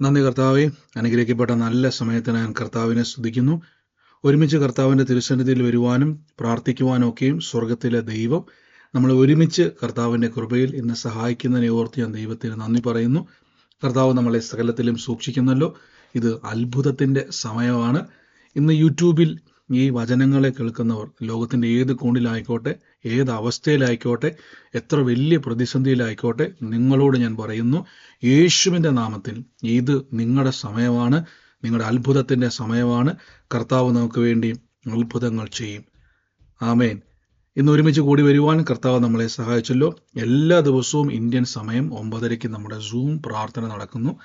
നന്ദി കർത്താവെ. അനുഗ്രഹിക്കപ്പെട്ട നല്ല സമയത്തിന് ഞാൻ കർത്താവിനെ സ്തുതിക്കുന്നു. ഒരുമിച്ച് കർത്താവിന്റെ തിരുസന്നിധിയിൽ വരുവാനും പ്രാർത്ഥിക്കുവാനും ഒക്കെയും സ്വർഗത്തിലെ ദൈവം നമ്മൾ ഒരുമിച്ച് കർത്താവിന്റെ കൃപയിൽ ഇന്ന് സഹായിക്കുന്നതിനെ ഓർത്ത് ഞാൻ ദൈവത്തിന് നന്ദി പറയുന്നു. കർത്താവ് നമ്മളെ സകലത്തിലും സൂക്ഷിക്കുന്നല്ലോ. ഇത് അത്ഭുതത്തിന്റെ സമയമാണ്. ഇന്ന് യൂട്യൂബിൽ ഈ വചനങ്ങളെ കേൾക്കുന്നവർ ലോകത്തിന്റെ ഏത് കോണിലായിക്കോട്ടെ ഏത് അവസ്ഥയിലായിക്കോട്ടെ എത്ര വലിയ പ്രതിസന്ധിയിലായിക്കോട്ടെ നിങ്ങളോട് ഞാൻ പറയുന്നു യേശുവിന്റെ നാമത്തിൽ ഇത് നിങ്ങളുടെ സമയമാണ് നിങ്ങളുടെ അത്ഭുതത്തിന്റെ സമയമാണ്. കർത്താവ് നമുക്ക് വേണ്ടി അത്ഭുതങ്ങൾ ചെയ്യും. ആമേൻ. ഇന്ന് ഒരുമിച്ച് കൂടി വരുവാൻ കർത്താവ് നമ്മളെ സഹായിച്ചല്ലോ. എല്ലാ ദിവസവും ഇന്ത്യൻ സമയം ഒമ്പതരയ്ക്ക് നമ്മുടെ സൂം പ്രാർത്ഥന നടക്കുന്നു.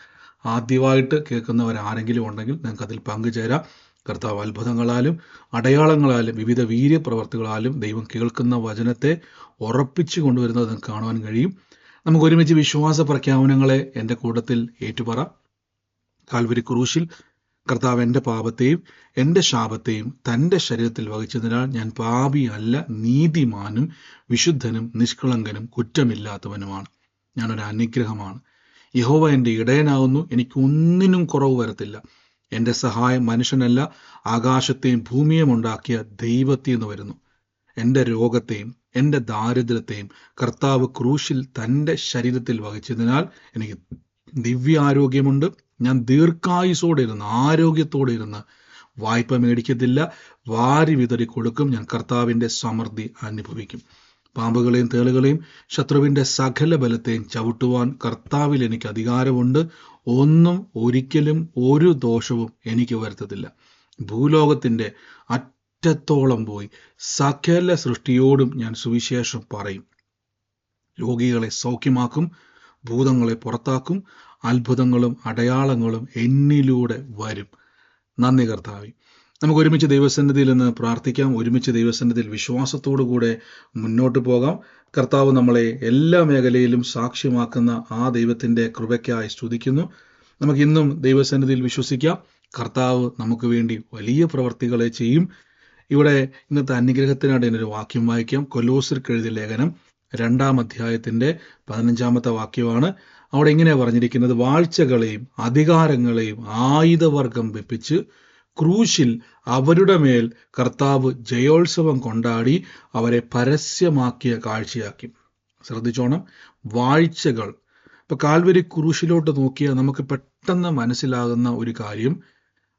ആദ്യമായിട്ട് കേൾക്കുന്നവരാരെങ്കിലും ഉണ്ടെങ്കിൽ നിങ്ങൾക്ക് അതിൽ പങ്കുചേരാം. കർത്താവ് അത്ഭുതങ്ങളാലും അടയാളങ്ങളാലും വിവിധ വീര്യപ്രവർത്തികളാലും ദൈവം കേൾക്കുന്ന വചനത്തെ ഉറപ്പിച്ചു കൊണ്ടുവരുന്നത് നിങ്ങൾക്ക് കാണുവാൻ കഴിയും. നമുക്ക് ഒരുമിച്ച് വിശ്വാസ പ്രഖ്യാപനങ്ങളെ എന്റെ കൂട്ടത്തിൽ ഏറ്റുപറ. കാൽവരി ക്രൂശിൽ കർത്താവ് എന്റെ പാപത്തെയും എന്റെ ശാപത്തെയും തന്റെ ശരീരത്തിൽ വഹിച്ചതിനാൽ ഞാൻ പാപിയല്ല നീതിമാനും വിശുദ്ധനും നിഷ്കളങ്കനും കുറ്റമില്ലാത്തവനുമാണ്. ഞാനൊരു അനുഗ്രഹമാണ്. യഹോവ എന്റെ ഇടയനാകുന്നു എനിക്ക് ഒന്നിനും കുറവ് വരത്തില്ല. എന്റെ സഹായം മനുഷ്യനല്ല ആകാശത്തെയും ഭൂമിയും ഉണ്ടാക്കിയ ദൈവത്തിൽ നിന്ന് വരുന്നു. എന്റെ രോഗത്തെയും എന്റെ ദാരിദ്ര്യത്തെയും കർത്താവ് ക്രൂശിൽ തന്റെ ശരീരത്തിൽ വഹിച്ചതിനാൽ എനിക്ക് ദിവ്യാരോഗ്യമുണ്ട്. ഞാൻ ദീർഘായുസോടെ ഇരുന്ന് ആരോഗ്യത്തോടെ ഇരുന്ന് വായ്പ മേടിക്കത്തില്ല. വാരി വിതറി കൊടുക്കും ഞാൻ കർത്താവിന്റെ സമൃദ്ധി അനുഭവിക്കും. പാമ്പുകളെയും തേളുകളെയും ശത്രുവിന്റെ സകല ബലത്തെയും ചവിട്ടുവാൻ കർത്താവിൽ എനിക്ക് അധികാരമുണ്ട്. ഒന്നും ഒരിക്കലും ഒരു ദോഷവും എനിക്ക് വരുത്തത്തില്ല. ഭൂലോകത്തിന്റെ അറ്റത്തോളം പോയി സകല സൃഷ്ടിയോടും ഞാൻ സുവിശേഷം പറയും. രോഗികളെ സൗഖ്യമാക്കും ഭൂതങ്ങളെ പുറത്താക്കും അത്ഭുതങ്ങളും അടയാളങ്ങളും എന്നിലൂടെ വരും. നന്ദി കർത്താവി. നമുക്ക് ഒരുമിച്ച് ദൈവസന്നിധിയിൽ നിന്ന് പ്രാർത്ഥിക്കാം. ഒരുമിച്ച് ദൈവസന്നിധിയിൽ വിശ്വാസത്തോടു കൂടെ മുന്നോട്ട് പോകാം. കർത്താവ് നമ്മളെ എല്ലാ മേഖലയിലും സാക്ഷ്യമാക്കുന്ന ആ ദൈവത്തിന്റെ കൃപയ്ക്കായി സ്തുതിക്കുന്നു. നമുക്ക് ഇന്നും ദൈവസന്നിധിയിൽ വിശ്വസിക്കാം. കർത്താവ് നമുക്ക് വേണ്ടി വലിയ പ്രവർത്തികളെ ചെയ്യും. ഇവിടെ ഇന്നത്തെ അനുഗ്രഹത്തിനായിട്ട് ഒരു വാക്യം വായിക്കാം. കൊലോസിർക്ക് എഴുതിയ ലേഖനം രണ്ടാം അധ്യായത്തിന്റെ പതിനഞ്ചാമത്തെ വാക്യമാണ്. അവിടെ ഇങ്ങനെ പറഞ്ഞിരിക്കുന്നത്. വാഴ്ചകളെയും അധികാരങ്ങളെയും ആയുധവർഗം വെപ്പിച്ച് ക്രൂശിൽ അവരുടെ മേൽ കർത്താവ് ജയോത്സവം കൊണ്ടാടി അവരെ പരസ്യമാക്കിയ കാഴ്ചയാക്കി. ശ്രദ്ധിച്ചോണം വാഴ്ചകൾ. ഇപ്പൊ കാൽവരി ക്രൂശിലോട്ട് നോക്കിയാൽ നമുക്ക് പെട്ടെന്ന് മനസ്സിലാകുന്ന ഒരു കാര്യം.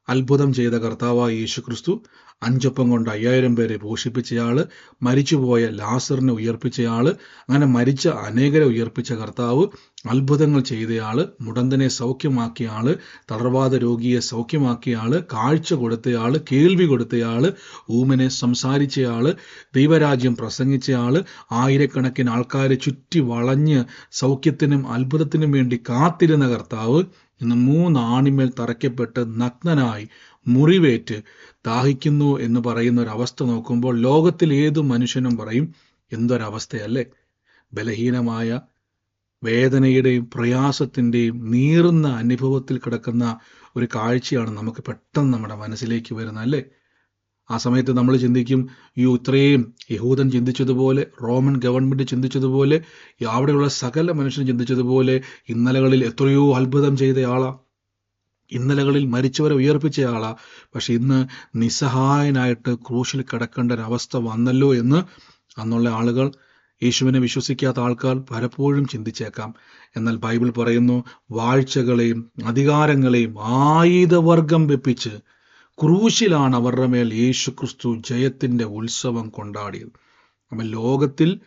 അത്ഭുതം ചെയ്ത കർത്താവായ യേശു ക്രിസ്തു അഞ്ചപ്പം കൊണ്ട് അയ്യായിരം പേരെ പോഷിപ്പിച്ചയാൾ മരിച്ചുപോയ ലാസറിനെ ഉയർപ്പിച്ചയാൾ അങ്ങനെ മരിച്ച അനേകരെ ഉയർപ്പിച്ച കർത്താവ് അത്ഭുതങ്ങൾ ചെയ്തയാൾ മുടന്തനെ സൗഖ്യമാക്കിയ ആൾ തളർവാദ രോഗിയെ സൗഖ്യമാക്കിയ ആൾ കാഴ്ച കൊടുത്തയാൾ കേൾവി കൊടുത്തയാൾ ഊമനെ സംസാരിച്ചയാൾ ദൈവരാജ്യം പ്രസംഗിച്ചയാൾ ആയിരക്കണക്കിന് ആൾക്കാരെ ചുറ്റി വളഞ്ഞ് സൗഖ്യത്തിനും അത്ഭുതത്തിനും വേണ്ടി കാത്തിരുന്ന കർത്താവ് ഇന്ന് മൂന്നാണിമേൽ തറയ്ക്കപ്പെട്ട് നഗ്നനായി മുറിവേറ്റ് ദാഹിക്കുന്നു എന്ന് പറയുന്ന ഒരു അവസ്ഥ നോക്കുമ്പോൾ ലോകത്തിൽ ഏതു മനുഷ്യനും പറയും എന്തൊരവസ്ഥയല്ലേ? ബലഹീനമായ വേദനയുടെയും പ്രയാസത്തിന്റെയും നീറുന്ന അനുഭവത്തിൽ കിടക്കുന്ന ഒരു കാഴ്ചയാണ് നമുക്ക് പെട്ടെന്ന് നമ്മുടെ മനസ്സിലേക്ക് വരുന്നത് അല്ലേ? ആ സമയത്ത് നമ്മൾ ചിന്തിക്കും ഈ ഇത്രയും യഹൂദൻ ചിന്തിച്ചതുപോലെ റോമൻ ഗവൺമെന്റ് ചിന്തിച്ചതുപോലെ അവിടെയുള്ള സകല മനുഷ്യൻ ചിന്തിച്ചതുപോലെ ഇന്നലകളിൽ എത്രയോ അത്ഭുതം ചെയ്ത ഇന്നലകളിൽ മരിച്ചവരെ ഉയർപ്പിച്ച ആളാ. പക്ഷെ ഇന്ന് നിസ്സഹായനായിട്ട് ക്രൂശിൽ കിടക്കേണ്ട ഒരവസ്ഥ വന്നല്ലോ എന്ന് അന്നുള്ള ആളുകൾ യേശുവിനെ വിശ്വസിക്കാത്ത ആൾക്കാർ പലപ്പോഴും ചിന്തിച്ചേക്കാം. എന്നാൽ ബൈബിൾ പറയുന്നു വാഴ്ചകളെയും അധികാരങ്ങളെയും ആയുധവർഗം വെപ്പിച്ച് ക്രൂശിലാണ് അവരുടെ മേൽ യേശു ക്രിസ്തു ജയത്തിന്റെ ഉത്സവം കൊണ്ടാടിയത്. അപ്പം ലോകത്തിൽ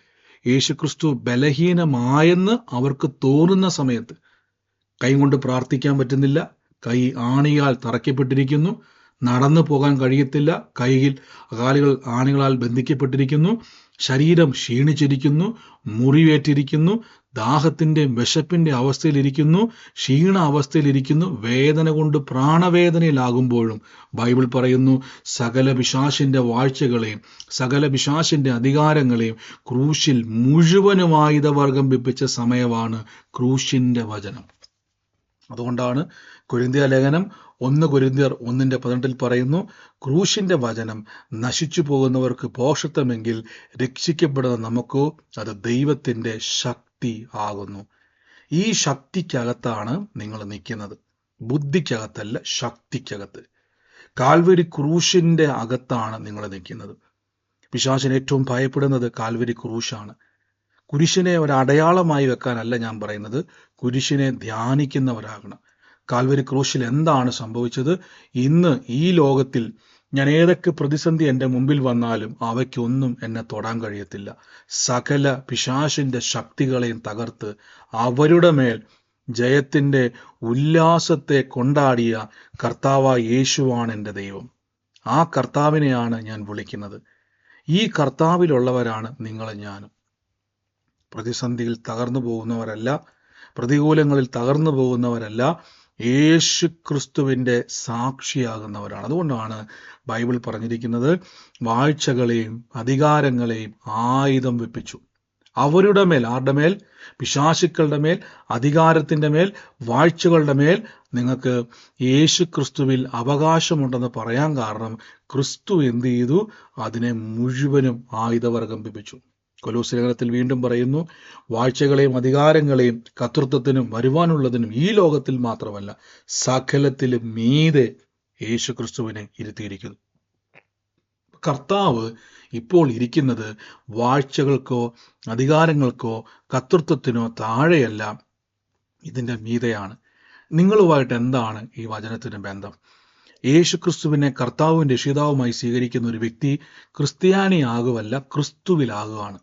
യേശുക്രിസ്തു ബലഹീനമായെന്ന് അവർക്ക് തോന്നുന്ന സമയത്ത് കൈ കൊണ്ട് പ്രാർത്ഥിക്കാൻ പറ്റുന്നില്ല കൈ ആണിയാൽ തറയ്ക്കപ്പെട്ടിരിക്കുന്നു നടന്നു പോകാൻ കഴിയത്തില്ല കൈയിൽ കാലുകൾ ആണികളാൽ ബന്ധിക്കപ്പെട്ടിരിക്കുന്നു ശരീരം ക്ഷീണിച്ചിരിക്കുന്നു മുറിവേറ്റിരിക്കുന്നു ദാഹത്തിന്റെ വിശപ്പിന്റെ അവസ്ഥയിലിരിക്കുന്നു ക്ഷീണ അവസ്ഥയിലിരിക്കുന്നു വേദന കൊണ്ട് പ്രാണവേദനയിലാകുമ്പോഴും ബൈബിൾ പറയുന്നു സകല പിശാശിന്റെ വാഴ്ചകളെയും സകല പിശാശിന്റെ അധികാരങ്ങളെയും ക്രൂശിൽ മുഴുവനും വിപ്പിച്ച സമയമാണ് ക്രൂശിന്റെ വചനം. അതുകൊണ്ടാണ് കുരിന്തിയ ലേഖനം ഒന്ന് കുരിന്തിയർ ഒന്നിന്റെ പതിനെട്ടിൽ പറയുന്നു ക്രൂശിന്റെ വചനം നശിച്ചു പോകുന്നവർക്ക് പോഷത്വമെങ്കിൽ രക്ഷിക്കപ്പെടുന്ന നമുക്കോ അത് ദൈവത്തിന്റെ ശക്തി ആകുന്നു. ഈ ശക്തിക്കകത്താണ് നിങ്ങൾ നിൽക്കുന്നത്. ബുദ്ധിക്കകത്തല്ല ശക്തിക്കകത്ത്. കാൽവരി ക്രൂശിന്റെ അകത്താണ് നിങ്ങൾ നിൽക്കുന്നത്. പിശാചിന് ഏറ്റവും ഭയപ്പെടുന്നത് കാൽവരി ക്രൂശാണ്. കുരിശിനെ ഒരു അടയാളമായി വെക്കാനല്ല ഞാൻ പറയുന്നത്. കുരിശിനെ ധ്യാനിക്കുന്നവരാകണം. കാൽവരി ക്രൂശിൽ എന്താണ് സംഭവിച്ചത്? ഇന്ന് ഈ ലോകത്തിൽ ഞാൻ ഏതൊക്കെ പ്രതിസന്ധി എന്റെ മുമ്പിൽ വന്നാലും അവയ്ക്കൊന്നും എന്നെ തൊടാൻ കഴിയത്തില്ല. സകല പിശാശിന്റെ ശക്തികളെയും തകർത്ത് അവരുടെ മേൽ ജയത്തിന്റെ ഉല്ലാസത്തെ കൊണ്ടാടിയ കർത്താവ യേശുവാണ് എന്റെ ദൈവം. ആ കർത്താവിനെയാണ് ഞാൻ വിളിക്കുന്നത്. ഈ കർത്താവിലുള്ളവരാണ് നിങ്ങളെ ഞാനും. പ്രതിസന്ധിയിൽ തകർന്നു പോകുന്നവരല്ല പ്രതികൂലങ്ങളിൽ തകർന്നു പോകുന്നവരല്ല യേശു ക്രിസ്തുവിന്റെ സാക്ഷിയാകുന്നവരാണ്. അതുകൊണ്ടാണ് ബൈബിൾ പറഞ്ഞിരിക്കുന്നത് വാഴ്ചകളെയും അധികാരങ്ങളെയും ആയുധം വെപ്പിച്ചു. അവരുടെ മേൽ ആരുടെ മേൽ? പിശാശുക്കളുടെ മേൽ അധികാരത്തിന്റെ മേൽ വാഴ്ചകളുടെ മേൽ നിങ്ങൾക്ക് യേശു ക്രിസ്തുവിൽ അവകാശമുണ്ടെന്ന് പറയാൻ കാരണം ക്രിസ്തു എന്ത് ചെയ്തു? അതിനെ മുഴുവനും ആയുധവർഗം വെപ്പിച്ചു. കൊലോസ് ലേഖനത്തിൽ വീണ്ടും പറയുന്നു വാഴ്ചകളെയും അധികാരങ്ങളെയും കർത്തൃത്വത്തിനും വരുവാനുള്ളതിനും ഈ ലോകത്തിൽ മാത്രമല്ല സകലത്തിലും മീതെ യേശു ക്രിസ്തുവിനെ ഇരുത്തിയിരിക്കുന്നു. കർത്താവ് ഇപ്പോൾ ഇരിക്കുന്നത് വാഴ്ചകൾക്കോ അധികാരങ്ങൾക്കോ കർത്തൃത്വത്തിനോ താഴെയല്ല ഇതിന്റെ മീതയാണ്. നിങ്ങളുമായിട്ട് എന്താണ് ഈ വചനത്തിന് ബന്ധം? യേശുക്രിസ്തുവിനെ കർത്താവും രക്ഷിതാവുമായി സ്വീകരിക്കുന്ന ഒരു വ്യക്തി ക്രിസ്ത്യാനിയാകുവല്ല ക്രിസ്തുവിലാകുകയാണ്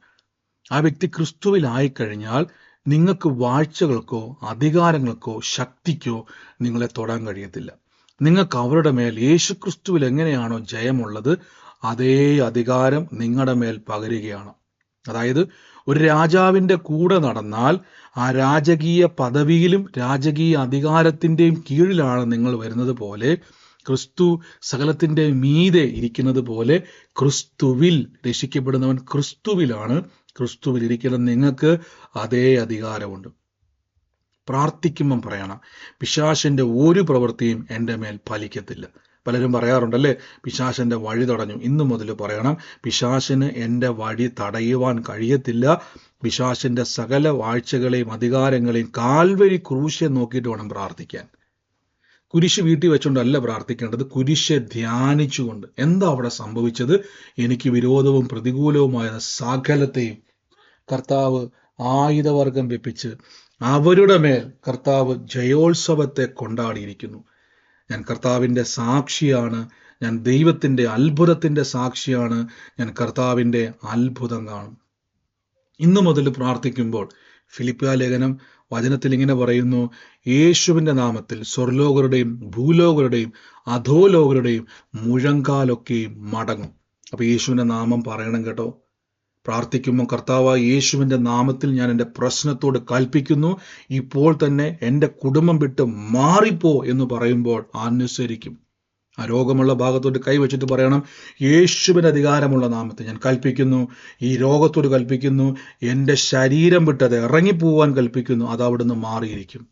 ആ വ്യക്തി ക്രിസ്തുവിലായിക്കഴിഞ്ഞാൽ നിങ്ങൾക്ക് വാഴ്ചകൾക്കോ അധികാരങ്ങൾക്കോ ശക്തിക്കോ നിങ്ങളെ തൊടാൻ കഴിയത്തില്ല. നിങ്ങൾക്ക് അവരുടെ മേൽ യേശു ക്രിസ്തുവിൽ എങ്ങനെയാണോ ജയമുള്ളത് അതേ അധികാരം നിങ്ങളുടെ മേൽ പകരുകയാണ്. അതായത് ഒരു രാജാവിന്റെ കൂടെ നടന്നാൽ ആ രാജകീയ പദവിയിലും രാജകീയ അധികാരത്തിന്റെയും കീഴിലാണ് നിങ്ങൾ വരുന്നത് പോലെ ക്രിസ്തു സകലത്തിന്റെ മീതെ ഇരിക്കുന്നത് പോലെ ക്രിസ്തുവിൽ രക്ഷിക്കപ്പെടുന്നവൻ ക്രിസ്തുവിലാണ്. ക്രിസ്തുവിൽ ഇരിക്കുന്ന നിങ്ങൾക്ക് അതേ അധികാരമുണ്ട്. പ്രാർത്ഥിക്കുമ്പം പറയണം പിശാശിന്റെ ഒരു പ്രവൃത്തിയും എന്റെ മേൽ ഫലിക്കത്തില്ല. പലരും പറയാറുണ്ടല്ലേ പിശാശന്റെ വഴി തടഞ്ഞു. ഇന്നു മുതൽ പറയണം പിശാശിന് എന്റെ വഴി തടയുവാൻ കഴിയത്തില്ല. പിശാശിന്റെ സകല വാഴ്ചകളെയും അധികാരങ്ങളെയും കാൽവരി ക്രൂശെ നോക്കിയിട്ട് വേണം പ്രാർത്ഥിക്കാൻ. കുരിശ് വീട്ടിൽ വെച്ചുകൊണ്ടല്ല പ്രാർത്ഥിക്കേണ്ടത് കുരിശെ ധ്യാനിച്ചുകൊണ്ട്. എന്താ അവിടെ സംഭവിച്ചത്? എനിക്ക് വിരോധവും പ്രതികൂലവുമായ സകലത്തെയും കർത്താവ് ആയുധവർഗം വെപ്പിച്ച് അവരുടെ മേൽ കർത്താവ് ജയോത്സവത്തെ കൊണ്ടാടിയിരിക്കുന്നു. ഞാൻ കർത്താവിന്റെ സാക്ഷിയാണ്. ഞാൻ ദൈവത്തിന്റെ അത്ഭുതത്തിന്റെ സാക്ഷിയാണ്. ഞാൻ കർത്താവിന്റെ അത്ഭുതം കാണും. ഇന്നു മുതൽ പ്രാർത്ഥിക്കുമ്പോൾ ഫിലിപ്പിയ ലേഖനം വചനത്തിൽ ഇങ്ങനെ പറയുന്നു യേശുവിന്റെ നാമത്തിൽ സ്വർലോകരുടെയും ഭൂലോകരുടെയും അധോലോകരുടെയും മുഴങ്കാലൊക്കെയും മടങ്ങും. അപ്പോൾ യേശുവിന്റെ നാമം പറയണം കേട്ടോ. പ്രാർത്ഥിക്കുമ്പോൾ കർത്താവ് യേശുവിന്റെ നാമത്തിൽ ഞാൻ എന്റെ പ്രശ്നത്തോട് കൽപ്പിക്കുന്നു. ഇപ്പോൾ തന്നെ എന്റെ കുടുംബം വിട്ട് മാറിപ്പോ എന്ന് പറയുമ്പോൾ അനുസരിക്കും ആ രോഗമുള്ള ഭാഗത്തോട്ട് കൈവച്ചിട്ട് പറയണം യേശുവിന്റെ അധികാരമുള്ള നാമത്തെ ഞാൻ കൽപ്പിക്കുന്നു. ഈ രോഗത്തോട് കൽപ്പിക്കുന്നു. എന്റെ ശരീരം വിട്ടത് ഇറങ്ങിപ്പോവാൻ കൽപ്പിക്കുന്നു. അത് അവിടുന്ന് മാറിയിരിക്കും.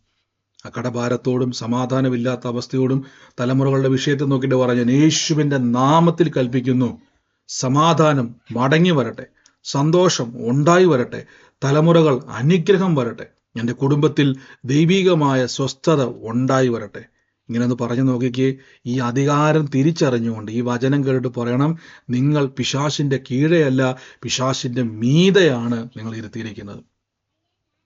ആ കടഭാരത്തോടും സമാധാനമില്ലാത്ത അവസ്ഥയോടും തലമുറകളുടെ വിഷയത്തെ നോക്കിയിട്ട് പറഞ്ഞു യേശുവിന്റെ നാമത്തിൽ കൽപ്പിക്കുന്നു. സമാധാനം മടങ്ങി വരട്ടെ. സന്തോഷം ഉണ്ടായി വരട്ടെ. തലമുറകൾ അനുഗ്രഹം വരട്ടെ. എന്റെ കുടുംബത്തിൽ ദൈവികമായ സ്വസ്ഥത ഉണ്ടായി വരട്ടെ. ഇങ്ങനെ ഒന്ന് പറഞ്ഞു നോക്കിക്കേ. ഈ അധികാരം തിരിച്ചറിഞ്ഞുകൊണ്ട് ഈ വചനം കേട്ടിട്ട് പറയണം നിങ്ങൾ പിശാശിന്റെ കീഴെയല്ല പിശാശിന്റെ മീതയാണ് നിങ്ങൾ ഇരുത്തിയിരിക്കുന്നത്.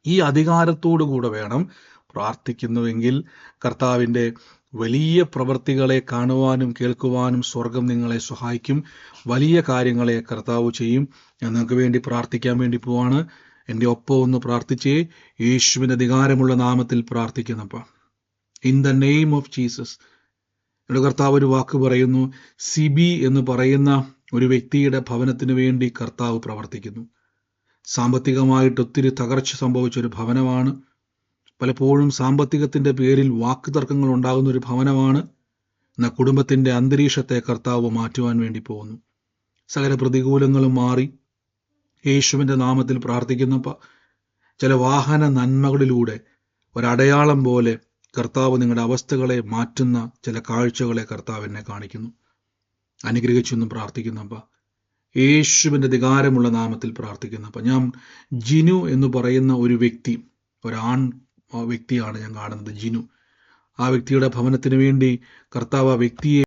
ഈ അധികാരത്തോടു കൂടെ വേണം പ്രാർത്ഥിക്കുന്നുവെങ്കിൽ കർത്താവിന്റെ വലിയ പ്രവൃത്തികളെ കാണുവാനും കേൾക്കുവാനും സ്വർഗം നിങ്ങളെ സഹായിക്കും. വലിയ കാര്യങ്ങളെ കർത്താവ് ചെയ്യും. ഞാൻ നിങ്ങൾക്ക് വേണ്ടി പ്രാർത്ഥിക്കാൻ വേണ്ടി പോവാണ്. എന്റെ ഒപ്പം ഒന്ന് പ്രാർത്ഥിച്ചേ. യേശുവിന്റെ അധികാരമുള്ള നാമത്തിൽ പ്രാർത്ഥിക്കുന്നപ്പ. In the name of Jesus എന്റെ കർത്താവ് ഒരു വാക്ക് പറയുന്നു. സിബി എന്ന് പറയുന്ന ഒരു വ്യക്തിയുടെ ഭവനത്തിന് വേണ്ടി കർത്താവ് പ്രവർത്തിക്കുന്നു. സാമ്പത്തികമായിട്ട് ഒത്തിരി തകർച്ച സംഭവിച്ച ഒരു ഭവനമാണ്. പലപ്പോഴും സാമ്പത്തികത്തിന്റെ പേരിൽ വാക്കുതർക്കങ്ങൾ ഉണ്ടാകുന്ന ഒരു ഭവനമാണ് എന്നാൽ കുടുംബത്തിന്റെ അന്തരീക്ഷത്തെ കർത്താവ് മാറ്റുവാൻ വേണ്ടി പോകുന്നു. സകല പ്രതികൂലങ്ങളും മാറി യേശുവിന്റെ നാമത്തിൽ പ്രാർത്ഥിക്കുന്ന ചില വാഹന നന്മകളിലൂടെ ഒരടയാളം പോലെ കർത്താവ് നിങ്ങളുടെ അവസ്ഥകളെ മാറ്റുന്ന ചില കാഴ്ചകളെ കർത്താവ് എന്നെ കാണിക്കുന്നു. അനുഗ്രഹിച്ചൊന്നും പ്രാർത്ഥിക്കുന്നപ്പ യേശുവിന്റെ അധികാരമുള്ള നാമത്തിൽ പ്രാർത്ഥിക്കുന്നപ്പ ഞാൻ ജിനു എന്ന് പറയുന്ന ഒരു വ്യക്തി ഒരാൺ വ്യക്തിയാണ് ഞാൻ കാണുന്നത് ജിനു. ആ വ്യക്തിയുടെ ഭവനത്തിന് വേണ്ടി കർത്താവ് ആ വ്യക്തിയെ